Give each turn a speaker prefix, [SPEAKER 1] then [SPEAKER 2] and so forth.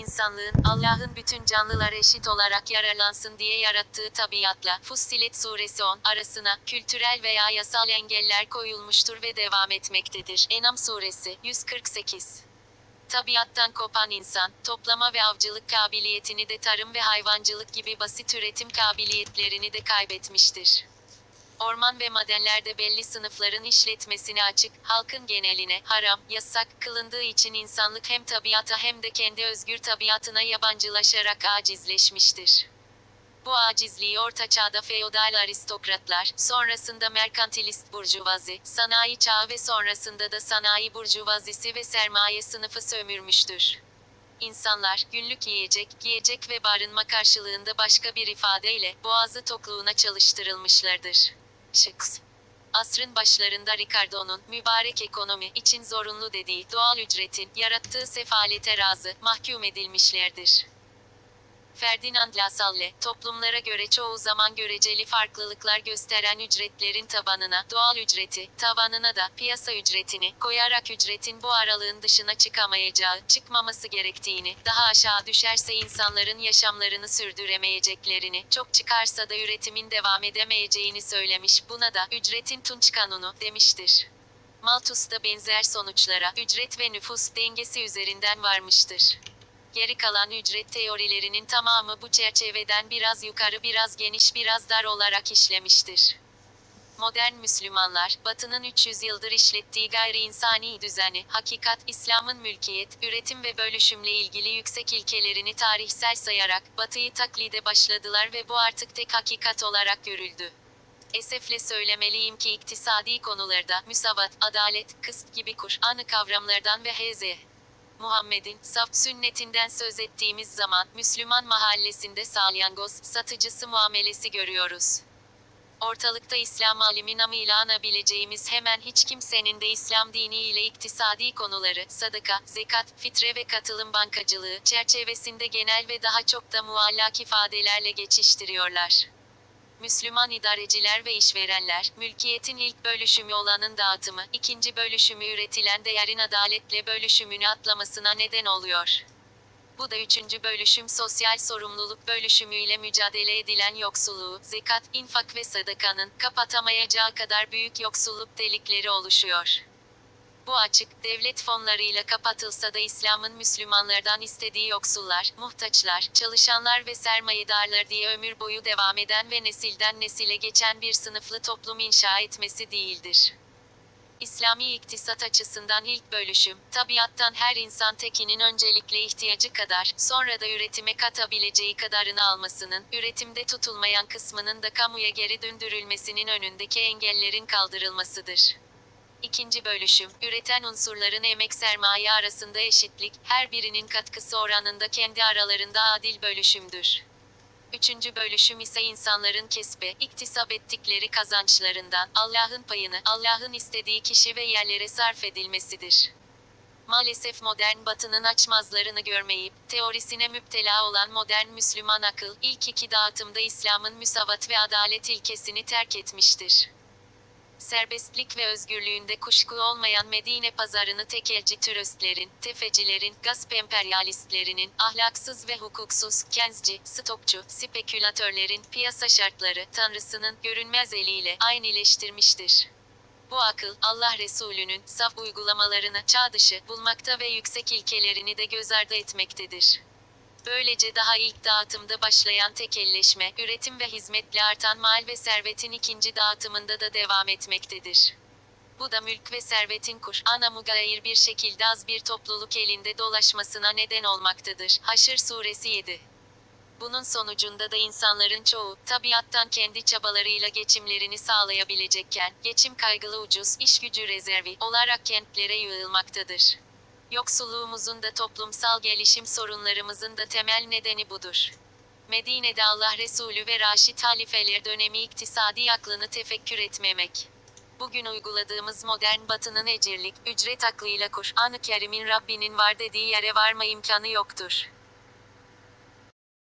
[SPEAKER 1] insanlığın, Allah'ın bütün canlılar eşit olarak yararlansın diye yarattığı tabiatla, Fussilet suresi 10, arasına, kültürel veya yasal engeller koyulmuştur ve devam etmektedir. Enam suresi, 148 Tabiattan kopan insan, toplama ve avcılık kabiliyetini de tarım ve hayvancılık gibi basit üretim kabiliyetlerini de kaybetmiştir. Orman ve madenlerde belli sınıfların işletmesine açık, halkın geneline haram, yasak kılındığı için insanlık hem tabiata hem de kendi özgür tabiatına yabancılaşarak acizleşmiştir. Bu acizliği orta çağda feodal aristokratlar, sonrasında merkantilist burjuvazi, sanayi çağı ve sonrasında da sanayi burjuvazisi ve sermaye sınıfı sömürmüştür. İnsanlar, günlük yiyecek, giyecek ve barınma karşılığında başka bir ifadeyle, boğazı tokluğuna çalıştırılmışlardır. Şıks. Asrın başlarında Ricardo'nun mübarek ekonomi için zorunlu dediği doğal ücretin yarattığı sefalete razı mahkum edilmişlerdir. Ferdinand Lassalle, toplumlara göre çoğu zaman göreceli farklılıklar gösteren ücretlerin tabanına, doğal ücreti, tavanına da piyasa ücretini koyarak ücretin bu aralığın dışına çıkamayacağı, çıkmaması gerektiğini, daha aşağı düşerse insanların yaşamlarını sürdüremeyeceklerini, çok çıkarsa da üretimin devam edemeyeceğini söylemiş. Buna da ücretin Tunç Kanunu demiştir. Malthus da benzer sonuçlara, ücret ve nüfus dengesi üzerinden varmıştır. Geri kalan ücret teorilerinin tamamı bu çerçeveden biraz yukarı biraz geniş biraz dar olarak işlemiştir. Modern Müslümanlar, Batı'nın 300 yıldır işlettiği gayri insani düzeni, hakikat, İslam'ın mülkiyet, üretim ve bölüşümle ilgili yüksek ilkelerini tarihsel sayarak, Batı'yı taklide başladılar ve bu artık tek hakikat olarak görüldü. Esefle söylemeliyim ki iktisadi konularda, müsavat, adalet, kıst gibi Kur'an'ı kavramlardan ve Hz. Muhammed'in saf sünnetinden söz ettiğimiz zaman Müslüman mahallesinde salyangoz satıcısı muamelesi görüyoruz. Ortalıkta İslam alimi namıyla anabileceğimiz hemen hiç kimsenin de İslam dini ile iktisadi konuları, sadaka, zekat, fitre ve katılım bankacılığı çerçevesinde genel ve daha çok da muallak ifadelerle geçiştiriyorlar. Müslüman idareciler ve işverenler, mülkiyetin ilk bölüşümü olanın dağıtımı, ikinci bölüşümü üretilen değerin adaletle bölüşümünü atlamasına neden oluyor. Bu da üçüncü bölüşüm sosyal sorumluluk bölüşümüyle mücadele edilen yoksulluğu, zekat, infak ve sadakanın kapatamayacağı kadar büyük yoksulluk delikleri oluşuyor. Bu açık, devlet fonlarıyla kapatılsa da İslam'ın Müslümanlardan istediği yoksullar, muhtaçlar, çalışanlar ve sermayedarlar diye ömür boyu devam eden ve nesilden nesile geçen bir sınıflı toplum inşa etmesi değildir. İslami iktisat açısından ilk bölüşüm, tabiattan her insan tekinin öncelikle ihtiyacı kadar, sonra da üretime katabileceği kadarını almasının, üretimde tutulmayan kısmının da kamuya geri döndürülmesinin önündeki engellerin kaldırılmasıdır. İkinci bölüşüm, üreten unsurların emek sermaye arasında eşitlik, her birinin katkısı oranında kendi aralarında adil bölüşümdür. Üçüncü bölüşüm ise insanların kesbe, iktisap ettikleri kazançlarından, Allah'ın payını, Allah'ın istediği kişi ve yerlere sarf edilmesidir. Maalesef modern batının açmazlarını görmeyip, teorisine müptela olan modern Müslüman akıl, ilk iki dağıtımda İslam'ın müsavat ve adalet ilkesini terk etmiştir serbestlik ve özgürlüğünde kuşku olmayan Medine pazarını tekelci türöstlerin, tefecilerin, gasp emperyalistlerinin, ahlaksız ve hukuksuz, kenzci, stokçu, spekülatörlerin, piyasa şartları, tanrısının, görünmez eliyle, aynıleştirmiştir. Bu akıl, Allah Resulü'nün, saf uygulamalarını, çağ dışı, bulmakta ve yüksek ilkelerini de göz ardı etmektedir. Böylece daha ilk dağıtımda başlayan tekelleşme, üretim ve hizmetle artan mal ve servetin ikinci dağıtımında da devam etmektedir. Bu da mülk ve servetin Kur'an'a mugayir bir şekilde az bir topluluk elinde dolaşmasına neden olmaktadır. Haşr suresi 7 bunun sonucunda da insanların çoğu, tabiattan kendi çabalarıyla geçimlerini sağlayabilecekken, geçim kaygılı ucuz, iş gücü rezervi olarak kentlere yığılmaktadır. Yoksulluğumuzun da toplumsal gelişim sorunlarımızın da temel nedeni budur. Medine'de Allah Resulü ve Raşid halifeler dönemi iktisadi aklını tefekkür etmemek. Bugün uyguladığımız modern batının ecirlik, ücret aklıyla Kur'an-ı Kerim'in Rabbinin var dediği yere varma imkanı yoktur.